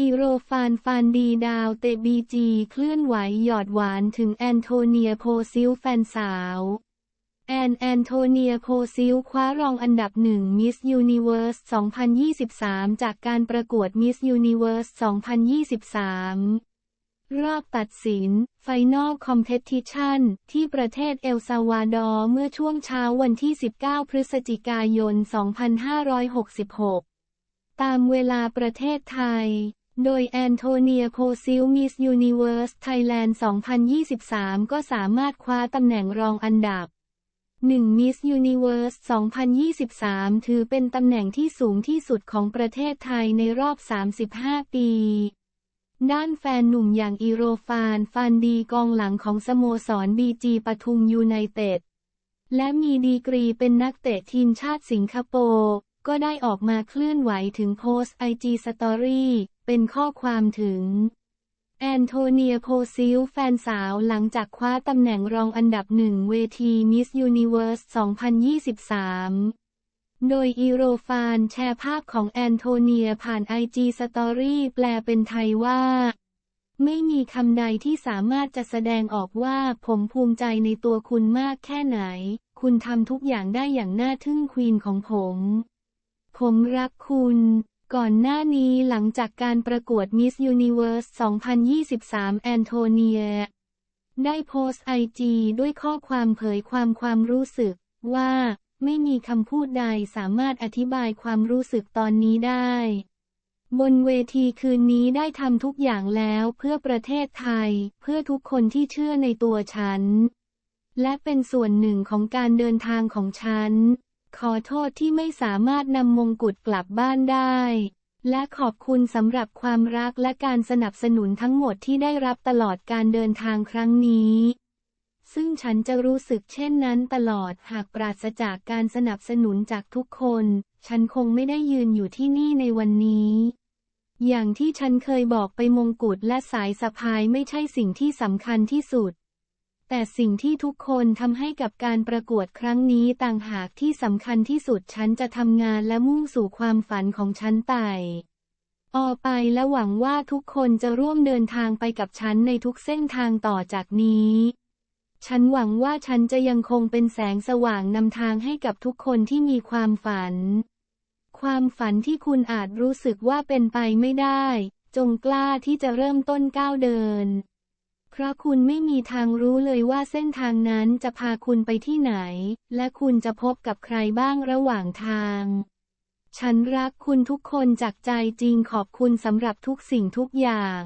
อีโรฟานฟานดีดาวเตบีจีเคลื่อนไหวหยอดหวานถึงแอนโทเนียโพซิลแฟนสาว แอนแอนโทเนียโพซิลคว้ารองอันดับหนึ่งมิสยูนิเว r ร์ส 2023 จากการประกวดมิสยูนิเว r ร์ส 2023 รอบตัดสิน Final Competition ที่ประเทศเอลซาวาดอร์เมื่อช่วงเช้าวันที่ 19 พฤศจิกายน 2566 ตามเวลาประเทศไทย โดยแอนโทเนียโพซิลมิสยูนิเว r ร์สไทยแลนด์ 2023 ก็สามารถคว้าตำแหน่งรองอันดับ 1 Miss Universe 2023 ถือเป็นตำแหน่งที่สูงที่สุดของประเทศไทยในรอบ 35 ปี ด้านแฟนหนุ่มอย่างอีโรฟานฟานดีกองหลังของสโมสรบีจีปทุมยูไนเต็ด และมีดีกรีเป็นนักเตะทีมชาติสิงคโปร์ ก็ได้ออกมาเคลื่อนไหวถึงโพสต์ไอจีสตอรี่ เป็นข้อความถึง แอนโทเนียโพซิลแฟนสาวหลังจากคว้าตำแหน่งรองอันดับหนึ่งเวทีมิสยูนิเว r ร์ส 2023โดยอีโรฟานแชร์ภาพของแอนโทเนียผ่านไอจีสตอรี่แปลเป็นไทยว่า ไม่มีคำใดที่สามารถจะแสดงออกว่าผมภูมิใจในตัวคุณมากแค่ไหน คุณทำทุกอย่างได้อย่างน่าทึ่งควีนของผม ผมรักคุณ ก่อนหน้านี้หลังจากการประกวด Miss Universe 2023 แอนโทเนีย ได้โพสต์ไอจีด้วยข้อความเผยความความรู้สึก ว่า ไม่มีคำพูดใดสามารถอธิบายความรู้สึกตอนนี้ได้ บนเวทีคืนนี้ได้ทำทุกอย่างแล้วเพื่อประเทศไทย เพื่อทุกคนที่เชื่อในตัวฉัน และเป็นส่วนหนึ่งของการเดินทางของฉัน ขอโทษที่ไม่สามารถนำมงกุฎกลับบ้านได้ และขอบคุณสำหรับความรักและการสนับสนุนทั้งหมดที่ได้รับตลอดการเดินทางครั้งนี้ ซึ่งฉันจะรู้สึกเช่นนั้นตลอดหากปราศจากการสนับสนุนจากทุกคน ฉันคงไม่ได้ยืนอยู่ที่นี่ในวันนี้อย่างที่ฉันเคยบอกไปมงกุฎและสายสะพายไม่ใช่สิ่งที่สำคัญที่สุด แต่สิ่งที่ทุกคนทำให้กับการประกวดครั้งนี้ต่างหากที่สำคัญที่สุดฉันจะทำงานและมุ่งสู่ความฝันของฉันไต่ออไปและหวังว่าทุกคนจะร่วมเดินทางไปกับฉันในทุกเส้นทางต่อจากนี้ ฉันหวังว่าฉันจะยังคงเป็นแสงสว่างนำทางให้กับทุกคนที่มีความฝัน ความฝันที่คุณอาจรู้สึกว่าเป็นไปไม่ได้ จงกล้าที่จะเริ่มต้นก้าวเดิน เพราะคุณไม่มีทางรู้เลยว่าเส้นทางนั้นจะพาคุณไปที่ไหน และคุณจะพบกับใครบ้างระหว่างทาง ฉันรักคุณทุกคนจากใจจริงขอบคุณสำหรับทุกสิ่งทุกอย่าง